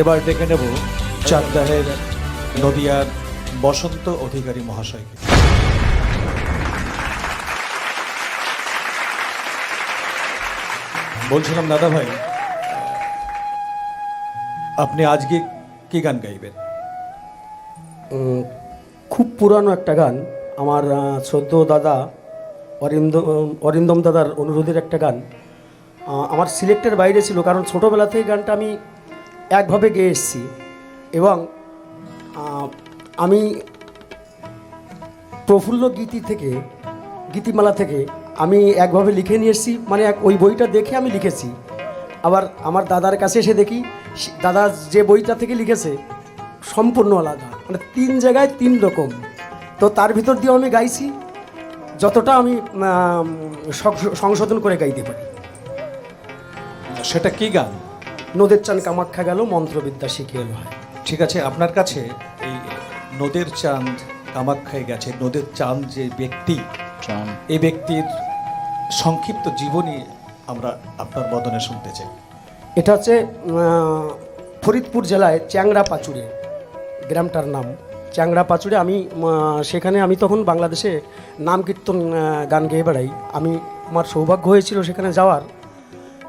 এবার ডেকে নেব চাকদাহের নদিয়ার বসন্ত অধিকারী মহাশয়কে। বলছিলাম, দাদা ভাই, আপনি আজকে কি গান গাইবেন? খুব পুরানো একটা গান। আমার শ্রদ্ধ দাদা অরিন্দম অরিন্দম দাদার অনুরোধের একটা গান। আমার সিলেক্টের বাইরে ছিল, কারণ ছোটোবেলা থেকে গানটা আমি একভাবে গেয়ে এসেছি এবং আমি প্রফুল্ল গীতি থেকে, গীতিমালা থেকে আমি একভাবে লিখে নিয়ে এসেছি। মানে এক, ওই বইটা দেখে আমি লিখেছি। আবার আমার দাদার কাছে এসে দেখি দাদা যে বইটা থেকে লিখেছে সম্পূর্ণ আলাদা। মানে তিন জায়গায় তিন রকম। তো তার ভিতর দিয়েও আমি গাইছি, যতটা আমি সংশোধন করে গাইতে পারি। সেটা কি গান? নদের চান কামাখ্যা গেল মন্ত্রবিদ্যা শিখিয়ে এলো হয়। ঠিক আছে আপনার কাছে এই নদের চাঁদ কামাখ্যায় গেছে নদের চাঁদ যে ব্যক্তি এই ব্যক্তির সংক্ষিপ্ত জীবনী আমরা আপনার বদনে শুনতে চাই। এটা হচ্ছে ফরিদপুর জেলায় চ্যাংরা পাচুরে গ্রামটার নাম। চ্যাংরা পাচুরে আমি সেখানে আমি তখন বাংলাদেশে নাম কীর্তন গান গেয়ে বেড়াই। আমি আমার সৌভাগ্য হয়েছিল সেখানে যাওয়ার।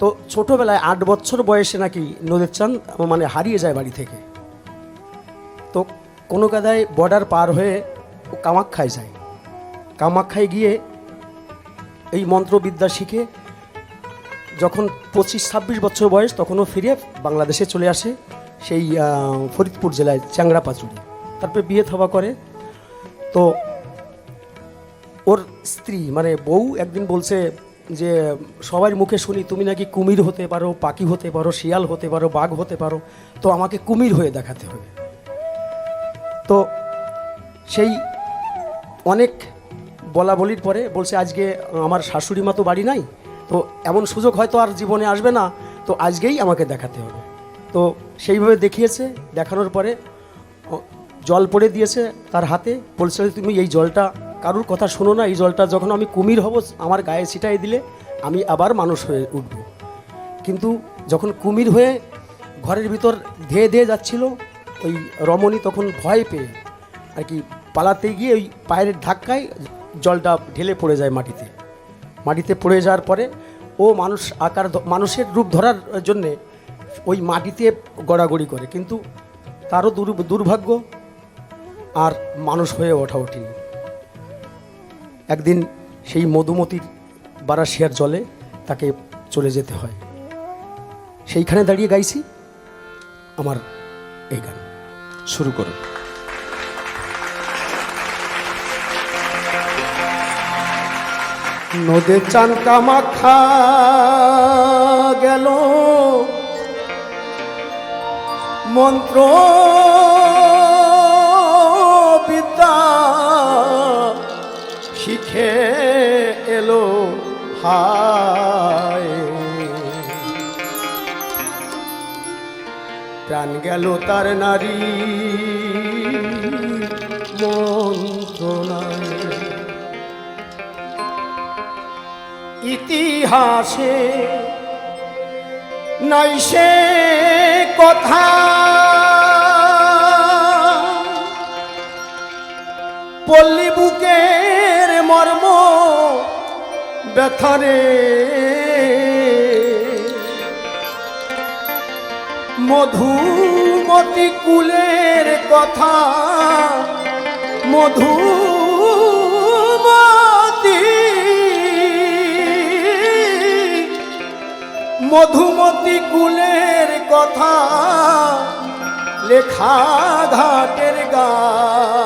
তো ছোটোবেলায় আট বছর বয়সে নাকি নদীর চাঁদ মানে হারিয়ে যায় বাড়ি থেকে। তো কোনো কাদায় বর্ডার পার হয়ে ও কামাখ্যায় যায়। কামাখ্যায় গিয়ে এই মন্ত্রবিদ্যা শিখে যখন পঁচিশ ছাব্বিশ বছর বয়স তখনও ফিরে বাংলাদেশে চলে আসে সেই ফরিদপুর জেলায় চ্যাংরা পাচুরি তারপরে বিয়ে থবা করে। তো ওর স্ত্রী মানে বউ একদিন বলছে যে সবার মুখে শুনি, তুমি নাকি কুমির হতে পারো, পাখি হতে পারো, শিয়াল হতে পারো, বাঘ হতে পারো? তো আমাকে কুমির হয়ে দেখাতে হবে। তো সেই অনেক বলা বলির পরে বলছে, আজকে আমার শাশুড়ি মা তো বাড়ি নাই, তো এমন সুযোগ হয়তো আর জীবনে আসবে না, তো আজকেই আমাকে দেখাতে হবে। তো সেইভাবে দেখিয়েছে, দেখানোর পরে জল পড়ে দিয়েছে তার হাতে, বলছে, তুমি এই জলটা কারুর কথা শোনো না, এই জলটা যখন আমি কুমির হব, আমার গায়ে ছিটাই দিলে আমি আবার মানুষ হয়ে উঠব। কিন্তু যখন কুমির হয়ে ঘরের ভিতর ধেয়ে ধেয়ে যাচ্ছিল, ওই রমণী তখন ভয় পেয়ে আর কি পালাতে গিয়ে ওই পায়ের ধাক্কায় জলটা ঢেলে পড়ে যায় মাটিতে। মাটিতে পড়ে যাওয়ার পরে ও মানুষ আকার মানুষের রূপ ধরার জন্যে ওই মাটিতে গড়াগড়ি করে। কিন্তু তারও দুর দুর্ভাগ্য আর মানুষ হয়ে ওঠা ওঠেনি একদিন সেই মধুমতির বারাসিয়ার জলে তাকে চলে যেতে হয়। সেইখানে দাঁড়িয়ে গাইছি আমার এই গান। শুরু করুন নদে চান কামাখা গেল। মন্ত্র হায় প্রাণ গেল তার নারী মন্ত্রণায় ইতিহাসে নাই সে কথা। পল্লী মর্ম ব্যথারে মধুমতি কুলের কথা মধুমতি। মধুমতি কুলের কথা লেখা ঘাটের গায়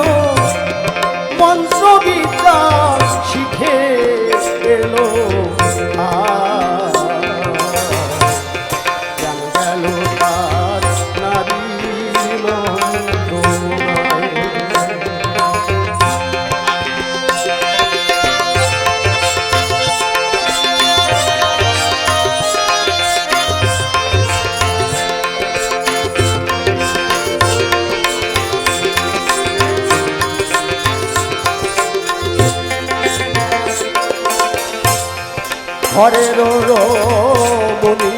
ঘরের রমণী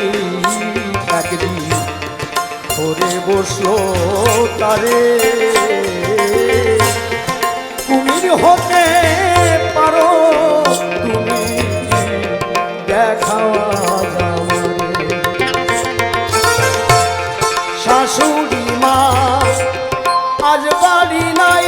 একদিন ঘরে বসল তারে। তুমি হতে পারো তুমি দেখা শাশুড়ি মা, আজ বাড়ি নাই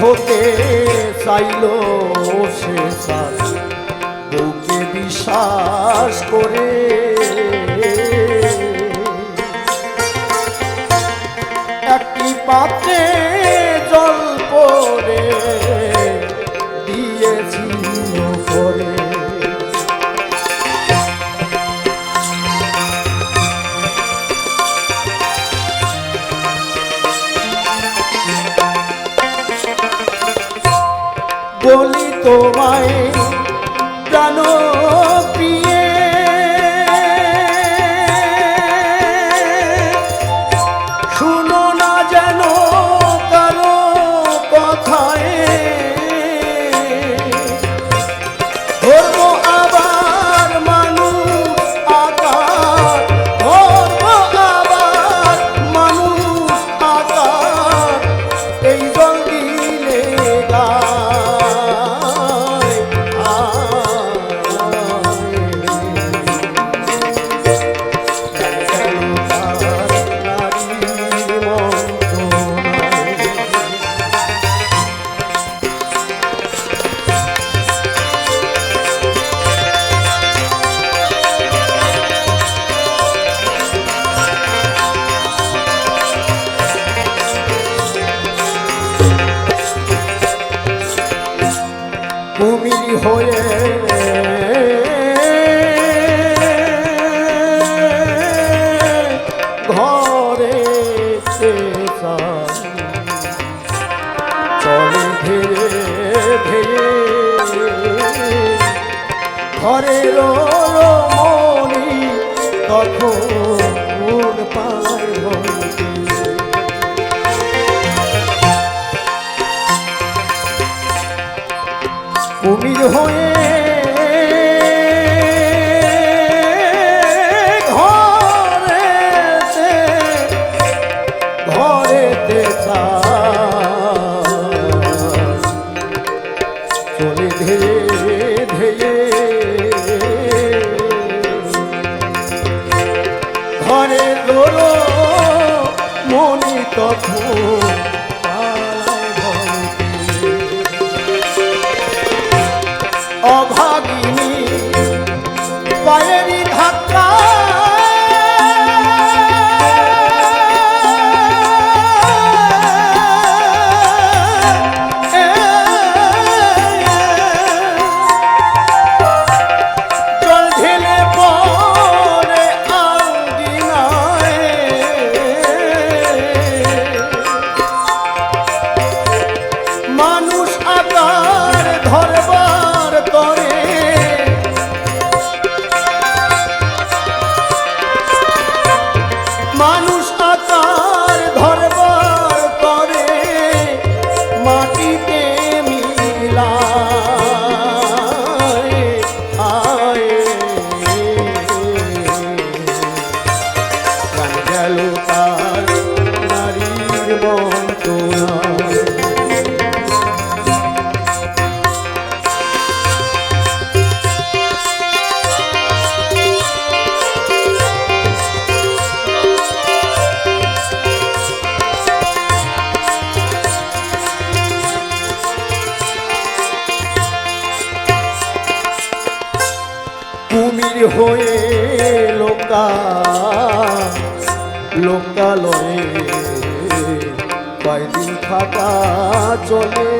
হতে চাইল সে শ্বাস বউকে বিশ্বাস করে। একটি পাত্রে তোমায় জানো। খেয়ে ঘরের মনি তখন পায় কুমির হয়ে ঘরে দোর মনি তখন মান হয়ে লোকা লোকালয়ে কয়দিন থাকা চলে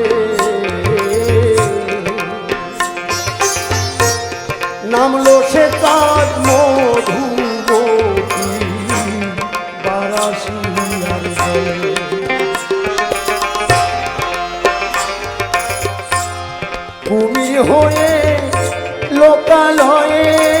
নামলো সে চাঁদ মধুমতি বারাসিয়ার। কুমির হয়ে লোকালয়ে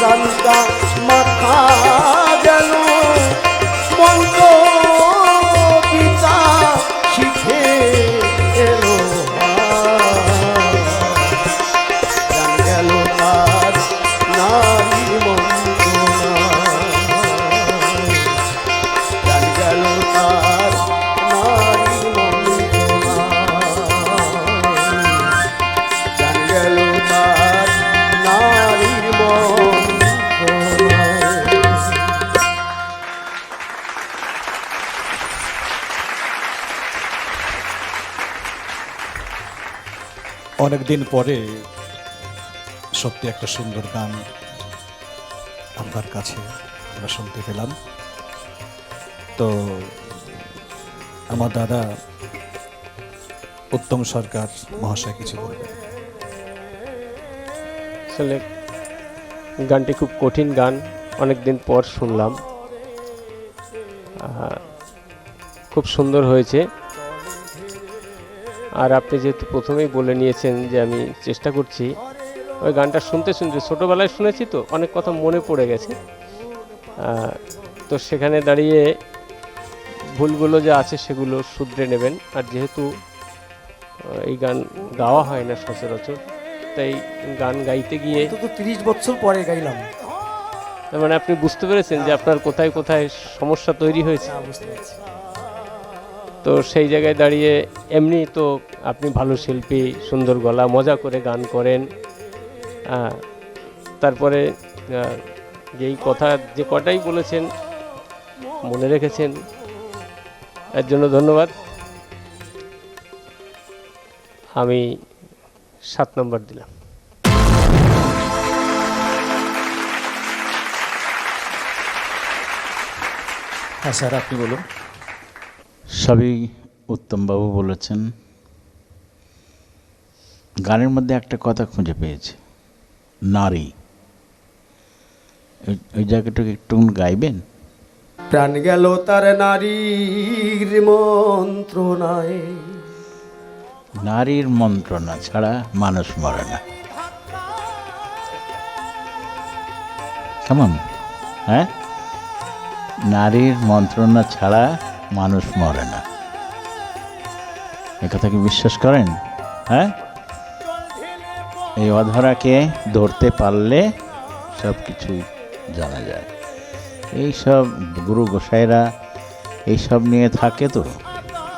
চালটা মাথা গেল মন্দ অনেকদিন পরে সত্যি একটা সুন্দর গান আপনার কাছে আমরা শুনতে পেলাম। তো আমার দাদা উত্তম সরকার মহাশয় কিছু বলবেন। আসলে গানটি খুব কঠিন গান অনেক দিন পর শুনলাম। খুব সুন্দর হয়েছে। আর আপনি যেহেতু প্রথমেই বলে নিয়েছেন যে আমি চেষ্টা করছি ওই গানটা শুনতে শুনতে ছোটোবেলায় শুনেছি তো অনেক কথা মনে পড়ে গেছে। তো সেখানে দাঁড়িয়ে ভুলগুলো যা আছে সেগুলো শুধরে নেবেন। আর যেহেতু এই গান গাওয়া হয় না সচরাচর তাই গান গাইতে গিয়ে তো তিরিশ বছর পরে গাইলাম। তার মানে আপনি বুঝতে পেরেছেন যে আপনার কোথায় কোথায় সমস্যা তৈরি হয়েছে? হ্যাঁ, বুঝতে পারছি। তো সেই জায়গায় দাঁড়িয়ে এমনি তো আপনি ভালো শিল্পী, সুন্দর গলা, মজা করে গান করেন। তারপরে যেই কথা, যে কটাই বলেছেন, মনে রেখেছেন, এর জন্য ধন্যবাদ। আমি সাত নম্বর দিলাম। হ্যাঁ স্যার, আপনি বলুন। সবই উত্তমবাবু বলেছেন। গানের মধ্যে একটা কথা খুঁজে পেয়েছি। নারী। ওই- জায়গাটাকে একটু গাইবেন? প্রাণ গেল তার নারীর মন্ত্রণায়। নারীর মন্ত্রণা ছাড়া মানুষ মরে না। কেমন? হ্যাঁ? নারীর মন্ত্রণা ছাড়া মানুষ মরে না। একথা কি বিশ্বাস করেন? হ্যাঁ? এই অধরাকে ধরতে পারলে সব কিছুই জানা যায়। এই সব গুরু গোসাইরা এইসব নিয়ে থাকে তো।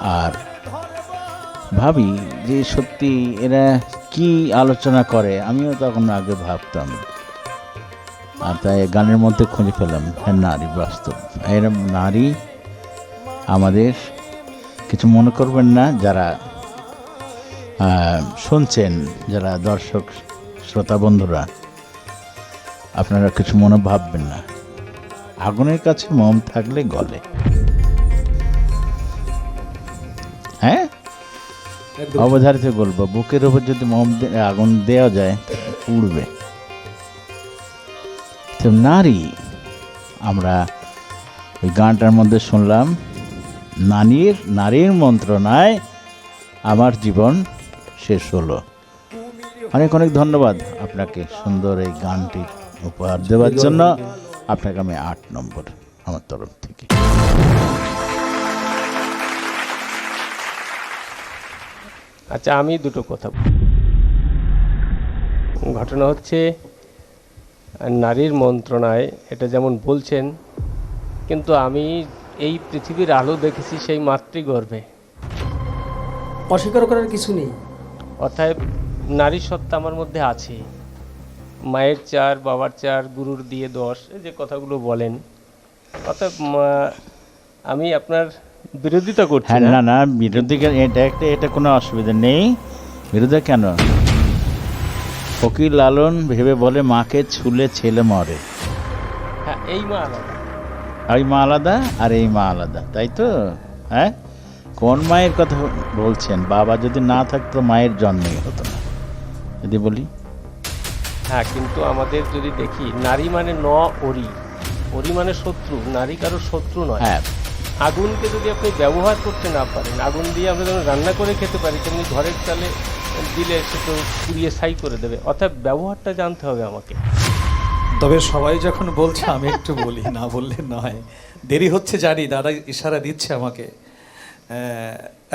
আর ভাবি যে সত্যি এরা কি আলোচনা করে, আমিও তখন আগে ভাবতাম। আর তাই গানের মধ্যে খুঁজে পেলাম হ্যাঁ নারী বাস্তব। এরম নারী আমাদের কিছু মনে করবেন না যারা শুনছেন যারা দর্শক শ্রোতা বন্ধুরা আপনারা কিছু মনে ভাববেন না। আগুনের কাছে মম থাকলে গলে। হ্যাঁ? অবধারিত বলব বুকের উপর যদি মম আগুন দেওয়া যায় উড়বে তো নারী আমরা ওই গানটার মধ্যে শুনলাম নারীর নারীর মন্ত্রণায় আমার জীবন শেষ হলো। অনেক অনেক ধন্যবাদ আপনাকে সুন্দর এই গানটি উপহার দেওয়ার জন্য। আপনাকে আমি আট নম্বর আমার তরফ থেকে। আচ্ছা আমি দুটো কথা। ঘটনা হচ্ছে, নারীর মন্ত্রণায় এটা যেমন বলছেন, কিন্তু আমি এই পৃথিবীর আলো দেখেছি সেই মাতৃগর্ভে। অস্বীকার করার কিছু নেই। অর্থাৎ নারী সত্তা আমার মধ্যে আছে। মায়ের চার বাবার চার গুরুর দিয়ে দশ এই যে কথাগুলো বলেন। অর্থাৎ আমি আপনার বিরোধিতা করছি হ্যাঁ না। না না বিরোধী এটা একটা এটা কোনো অসুবিধা নেই। বিরোধী কেন? ফকির লালন ভেবে বলে মাকে ছুলে ছেলে মরে। হ্যাঁ এই মা আলাদা ওই মা আলাদা আর এই মা আলাদা তাই তো? হ্যাঁ? কোন মায়ের কথা বলছেন? বাবা যদি না থাকতো মায়ের জন্মই হতো না। যদি বলি। হ্যাঁ কিন্তু আমাদের যদি দেখি নারী মানে ন অরি। অরি মানে শত্রু নারী কারও শত্রু নয়। হ্যাঁ। আগুনকে যদি আপনি ব্যবহার করতে না পারেন আগুন দিয়ে আমরা যেমন রান্না করে খেতে পারি তেমনি ঘরের চালে দিলে সে তো পুড়িয়ে ছাই করে দেবে। অর্থাৎ ব্যবহারটা জানতে হবে আমাকে। তবে সবাই যখন বলছে, আমি একটু বলি, না বললে নয়। দেরি হচ্ছে, জানি, দাদা ইশারা দিচ্ছে আমাকে।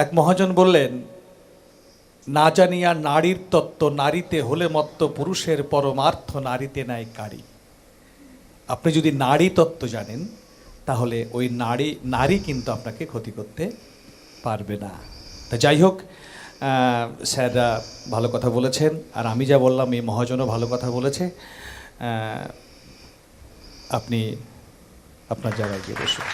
এক মহাজন বললেন, না জানিয়া নারীর তত্ত্ব নারীতে হলে মত্ত, পুরুষের পরমার্থ নারীতে নাই কারি। আপনি যদি নারী তত্ত্ব জানেন, তাহলে ওই নারী নারী কিন্তু আপনাকে ক্ষতি করতে পারবে না। তা যাই হোক স্যাররা ভালো কথা বলেছেন, আর আমি যা বললাম, এই মহাজনও ভালো কথা বলেছে। আপনি আপনার জায়গায় গিয়ে বসুন।